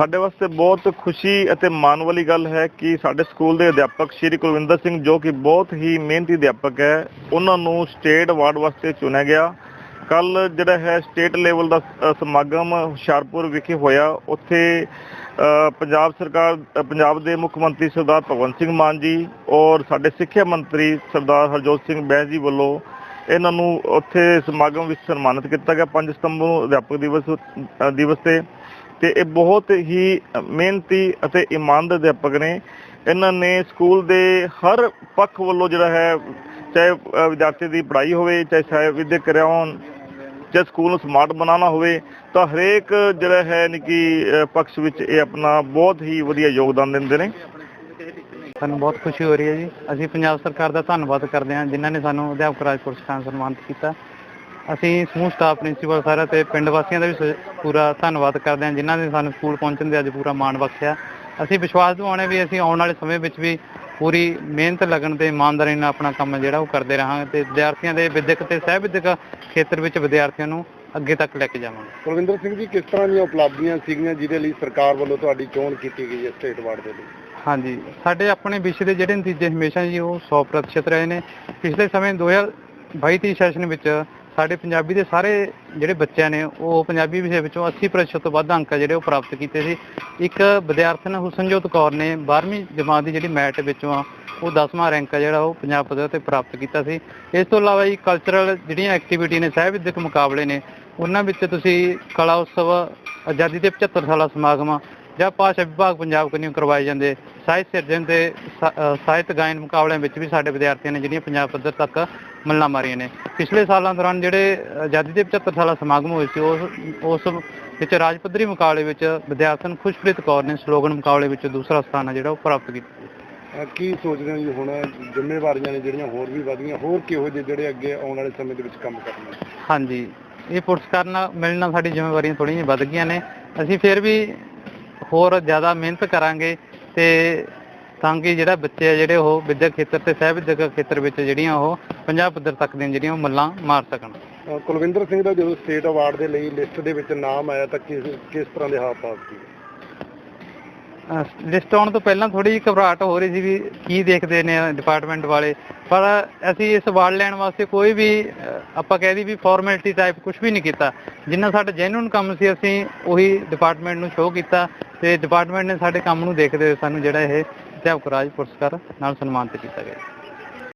ਸਾਡੇ ਵਾਸਤੇ ਬਹੁਤ ਖੁਸ਼ੀ ਅਤੇ ਮਾਣ ਵਾਲੀ ਗੱਲ ਹੈ ਕਿ ਸਾਡੇ ਸਕੂਲ ਦੇ ਅਧਿਆਪਕ ਸ਼੍ਰੀ ਕੁਲਵਿੰਦਰ ਸਿੰਘ, ਜੋ ਕਿ ਬਹੁਤ ਹੀ ਮਿਹਨਤੀ ਅਧਿਆਪਕ ਹੈ, ਉਹਨਾਂ ਨੂੰ ਸਟੇਟ ਅਵਾਰਡ ਵਾਸਤੇ ਚੁਣਿਆ ਗਿਆ। ਕੱਲ ਜਿਹੜਾ ਹੈ ਸਟੇਟ ਲੈਵਲ ਦਾ ਸਮਾਗਮ ਹੁਸ਼ਿਆਰਪੁਰ ਵਿਖੇ ਹੋਇਆ। ਉੱਥੇ ਪੰਜਾਬ ਸਰਕਾਰ ਪੰਜਾਬ ਦੇ ਮੁੱਖ ਮੰਤਰੀ ਸਰਦਾਰ ਭਗਵੰਤ ਸਿੰਘ ਮਾਨ ਜੀ ਔਰ ਸਾਡੇ ਸਿੱਖਿਆ ਮੰਤਰੀ ਸਰਦਾਰ ਹਰਜੋਤ ਸਿੰਘ ਬੈਂਸ ਜੀ ਵੱਲੋਂ ਇਹਨਾਂ ਨੂੰ ਉੱਥੇ ਸਮਾਗਮ ਵਿੱਚ ਸਨਮਾਨਿਤ ਕੀਤਾ ਗਿਆ। 5 ਸਤੰਬਰ ਨੂੰ ਅਧਿਆਪਕ ਦਿਵਸ ਦਿਵਸ ਤੇ ਤੇ ਇਹ ਬਹੁਤ ਹੀ ਮਿਹਨਤੀ ਅਤੇ ਇਮਾਨਦਾਰ ਅਧਿਆਪਕ ਨੇ। ਇਹਨਾਂ ਨੇ ਸਕੂਲ ਦੇ ਹਰ ਪੱਖ ਵੱਲੋਂ ਜਿਹੜਾ ਹੈ, ਚਾਹੇ ਵਿਦਿਆਰਥੀ ਦੀ ਪੜ੍ਹਾਈ ਹੋਵੇ, ਚਾਹੇ ਸਾਹਿਬ ਵਿਦਿਅਕ ਕਿਰਿਆ ਹੋਣ, ਚਾਹੇ ਸਕੂਲ ਨੂੰ ਸਮਾਰਟ ਬਣਾਉਣਾ ਹੋਵੇ, ਤਾਂ ਹਰੇਕ ਜਿਹੜਾ ਹੈ ਨਿੱਕੀ ਕਿ ਪੱਖ ਵਿੱਚ ਇਹ ਆਪਣਾ ਬਹੁਤ ਹੀ ਵਧੀਆ ਯੋਗਦਾਨ ਦਿੰਦੇ ਨੇ। ਸਾਨੂੰ ਬਹੁਤ ਖੁਸ਼ੀ ਹੋ ਰਹੀ ਹੈ ਜੀ। ਅਸੀਂ ਪੰਜਾਬ ਸਰਕਾਰ ਦਾ ਧੰਨਵਾਦ ਕਰਦੇ ਹਾਂ, ਜਿਨ੍ਹਾਂ ਨੇ ਸਾਨੂੰ ਅਧਿਆਪਕ ਰਾਜ ਪੁਰਸਕਾਰ ਸਨਮਾਨਿਤ ਕੀਤਾ। ਅਸੀਂ ਸਮੂਹ ਸਟਾਫ ਪ੍ਰਿੰਸੀਪਲ ਸਾਰਾ ਤੇ ਪਿੰਡ ਵਾਸੀਆਂ ਦਾ ਵੀ ਸ- ਪੂਰਾ ਧੰਨਵਾਦ ਕਰਦੇ ਹਾਂ ਜਿਨ੍ਹਾਂ ਨੇ ਸਾਨੂੰ ਸਕੂਲ ਪਹੁੰਚਣ ਦੇ ਅੱਜ ਪੂਰਾ ਮਾਣ ਬਖਸ਼ਿਆ। ਅਸੀਂ ਵਿਸ਼ਵਾਸ ਦਿਵਾਉਣੇ ਵੀ ਅਸੀਂ ਆਉਣ ਵਾਲੇ ਸਮੇਂ ਵਿੱਚ ਵੀ ਪੂਰੀ ਮਿਹਨਤ ਲੱਗਣ ਤੇ ਇਮਾਨਦਾਰੀ ਨਾਲ ਆਪਣਾ ਕੰਮ ਜਿਹੜਾ ਉਹ ਕਰਦੇ ਰਹਾਂਗੇ ਤੇ ਵਿਦਿਆਰਥੀਆਂ ਦੇ ਵਿਦਿਅਕ ਤੇ ਸਹਿ ਵਿਦਿਅਕ ਖੇਤਰ ਵਿੱਚ ਵਿਦਿਆਰਥੀਆਂ ਨੂੰ ਅੱਗੇ ਤੱਕ ਲੈ ਕੇ ਜਾਵਾਂਗੇ। ਕੁਲਵਿੰਦਰ ਸਿੰਘ ਜੀ ਕਿਸ ਤਰ੍ਹਾਂ ਦੀਆਂ ਉਪਲਬਧੀਆਂ ਸੀਗੀਆਂ ਜਿਹਦੇ ਲਈ ਸਰਕਾਰ ਵੱਲੋਂ ਤੁਹਾਡੀ ਚੋਣ ਕੀਤੀ ਗਈ ਹੈ ਸਟੇਟ ਅਵਾਰਡ ਦੇ ਲਈ? ਹਾਂਜੀ ਸਾਡੇ ਆਪਣੇ ਵਿਸ਼ੇ ਦੇ ਜਿਹੜੇ ਨਤੀਜੇ ਹਮੇਸ਼ਾ ਜੀ ਉਹ 100% ਰਹੇ ਨੇ। ਪਿਛਲੇ ਸਮੇਂ 2022 ਸੈਸ਼ਨ ਵਿੱਚ ਸਾਡੇ ਪੰਜਾਬੀ ਦੇ ਸਾਰੇ ਜਿਹੜੇ ਬੱਚਿਆਂ ਨੇ, ਉਹ ਪੰਜਾਬੀ ਵਿਸ਼ੇ ਵਿੱਚੋਂ 80% ਤੋਂ ਵੱਧ ਅੰਕ ਆ ਜਿਹੜੇ ਉਹ ਪ੍ਰਾਪਤ ਕੀਤੇ ਸੀ। ਇੱਕ ਵਿਦਿਆਰਥਣ ਹੁਸਨਜੋਤ ਕੌਰ ਨੇ 12ਵੀਂ ਜਮਾਤ ਦੀ ਜਿਹੜੀ ਮੈਟ ਵਿੱਚੋਂ ਆ, ਉਹ 10ਵਾਂ ਰੈਂਕ ਆ ਜਿਹੜਾ ਉਹ ਪੰਜਾਬ ਪੱਧਰ ਤੇ ਪ੍ਰਾਪਤ ਕੀਤਾ ਸੀ। ਇਸ ਤੋਂ ਇਲਾਵਾ ਜੀ ਕਲਚਰਲ ਜਿਹੜੀਆਂ ਐਕਟੀਵਿਟੀ ਨੇ ਸਹਿ ਵਿਦਿਅਕ ਮੁਕਾਬਲੇ ਨੇ, ਉਹਨਾਂ ਵਿੱਚ ਤੁਸੀਂ ਕਲਾ ਉਤਸਵ, ਆਜ਼ਾਦੀ ਦੇ 75 ਸਾਲਾ ਸਮਾਗਮ ਜਾਂ ਭਾਸ਼ਾ ਵਿਭਾਗ ਪੰਜਾਬ ਕੰਨਿਓ ਕਰਵਾਏ ਜਾਂਦੇ। ਸਾਹਿਤ ਸਿਰਜਣ ਅ, ਸਾਹਿਤ ਗਾਇਨ ਮੁਕਾਬਲਿਆਂ ਵਿੱਚ ਵੀ ਸਾਡੇ ਵਿਦਿਆਰਥੀਆਂ ਨੇ ਜਿਹੜੀਆਂ ਪੰਜਾਬ ਪੱਧਰ ਤੱਕ ਮੱਲਾਂ ਮਾਰੀਆਂ ਨੇ। ਪਿਛਲੇ ਸਾਲਾਂ ਦੌਰਾਨ ਜਿਹੜੇ ਆਜ਼ਾਦੀ ਦੇ 75 ਸਾਲਾ ਸਮਾਗਮ ਹੋਏ ਸੀ ਉਸ ਉਸ ਵਿੱਚ ਰਾਜ ਪੱਧਰੀ ਮੁਕਾਬਲੇ ਵਿੱਚ ਵਿਦਿਆਰਥਣ ਖੁਸ਼ਪ੍ਰੀਤ ਕੌਰ ਨੇ ਸਲੋਗਨ ਮੁਕਾਬਲੇ ਵਿੱਚ ਦੂਸਰਾ ਸਥਾਨ ਆ ਜਿਹੜਾ ਉਹ ਪ੍ਰਾਪਤ ਕੀਤਾ। ਕੀ ਸੋਚਦੇ ਹੋ ਜੀ ਹੁਣ? ਜ਼ਿੰਮੇਵਾਰੀਆਂ ਨੇ ਜਿਹੜੀਆਂ ਹੋਰ ਵੀ ਵਧੀਆਂ ਹੋਰ ਕਿਹੋ ਜਿਹੇ ਜਿਹੜੇ ਅੱਗੇ ਆਉਣ ਵਾਲੇ ਸਮੇਂ ਦੇ ਵਿੱਚ ਕੰਮ ਕਰਨੇ ਹਾਂਜੀ ਇਹ ਪੁਰਸਕਾਰ ਨਾਲ ਮਿਲਣਾ ਸਾਡੀ ਜ਼ਿੰਮੇਵਾਰੀਆਂ ਥੋੜ੍ਹੀਆਂ ਜਿਹੀਆਂ ਵੱਧ ਗਈਆਂ ਨੇ। ਅਸੀਂ ਫਿਰ ਵੀ ਹੋਰ ਜ਼ਿਆਦਾ ਮਿਹਨਤ ਕਰਾਂਗੇ ਤੇ ਤਾਂ ਕਿ ਜਿਹੜਾ ਬੱਚੇ ਆ ਜਿਹੜੇ ਉਹ ਵਿਦਿਅਕ ਖੇਤਰ ਤੇ ਸਹਿ ਵਿਦਿਅਕ ਖੇਤਰ ਵਿੱਚ ਜਿਹੜੀਆਂ ਉਹ ਪੰਜਾਬ ਪੱਧਰ ਤੱਕ ਦੀਆਂ ਜਿਹੜੀਆਂ ਉਹ ਮੱਲਾਂ ਮਾਰ ਸਕਣ। ਕੁਲਵਿੰਦਰ ਸਿੰਘ ਦਾ ਜਦੋਂ ਸਟੇਟ ਅਵਾਰਡ ਦੇ ਲਈ ਲਿਸਟ ਦੇ ਵਿੱਚ ਨਾਮ ਆਇਆ ਤਾਂ ਕਿਸ ਕਿਸ ਤਰ੍ਹਾਂ ਦੇ ਹਾਵ ਭਾਵ ਸੀ? ਲਿਸਟ ਆਉਣ ਤੋਂ ਪਹਿਲਾਂ ਥੋੜੀ ਜਿਹੀ ਘਬਰਾਹਟ ਹੋ ਰਹੀ ਸੀ ਵੀ ਕੀ ਦੇਖਦੇ ਨੇ ਡਿਪਾਰਟਮੈਂਟ ਵਾਲੇ। ਪਰ ਅਸੀਂ ਇਸ ਅਵਾਰਡ ਲੈਣ ਵਾਸਤੇ ਕੋਈ ਵੀ ਆਪਾਂ ਕਹਿ ਦੀ ਵੀ ਫਾਰਮੈਲਿਟੀ ਟਾਈਪ ਕੁਝ ਵੀ ਨਹੀਂ ਕੀਤਾ। ਜਿੰਨਾ ਸਾਡਾ ਜੈਨੂਨ ਕੰਮ ਸੀ, ਅਸੀਂ ਉਹੀ ਡਿਪਾਰਟਮੈਂਟ ਨੂੰ ਸ਼ੋਅ ਕੀਤਾ ਤੇ ਡਿਪਾਰਟਮੈਂਟ ਨੇ ਸਾਡੇ ਕੰਮ ਨੂੰ ਦੇਖਦੇ ਹੋਏ ਸਾਨੂੰ ਜਿਹੜਾ ਇਹ ਅਧਿਆਪਕ ਰਾਜ ਪੁਰਸਕਾਰ ਨਾਲ ਸਨਮਾਨਿਤ ਕੀਤਾ ਗਿਆ।